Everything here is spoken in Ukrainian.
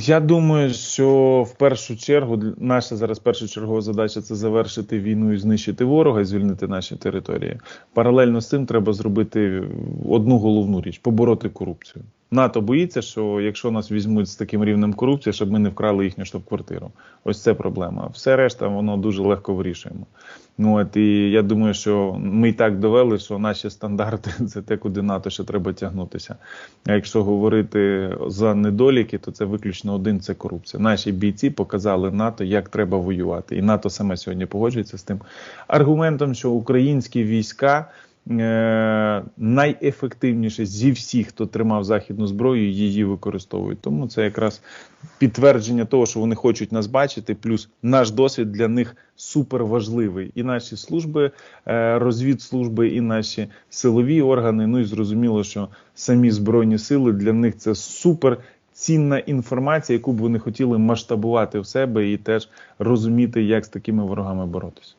Я думаю, що в першу чергу наша зараз першочергова задача це завершити війну і знищити ворога, і звільнити наші території. Паралельно з цим треба зробити одну головну річ побороти корупцію. НАТО боїться, що якщо нас візьмуть з таким рівнем корупції, щоб ми не вкрали їхню штаб-квартиру. Ось це проблема. Все решта воно дуже легко вирішуємо. Ну от і я думаю, що ми і так довели, що наші стандарти це те, куди НАТО ще треба тягнутися. А якщо говорити за недоліки, то це виключно один це корупція. Наші бійці показали НАТО, як треба воювати, і НАТО саме сьогодні погоджується з тим аргументом, що українські війська. Е, Найефективніше зі всіх, хто тримав західну зброю, її використовують. Тому це якраз підтвердження того, що вони хочуть нас бачити. Плюс наш досвід для них супер важливий. І наші служби, е, розвідслужби, і наші силові органи. Ну і зрозуміло, що самі збройні сили для них це супер. Цінна інформація, яку б вони хотіли масштабувати в себе і теж розуміти, як з такими ворогами боротися.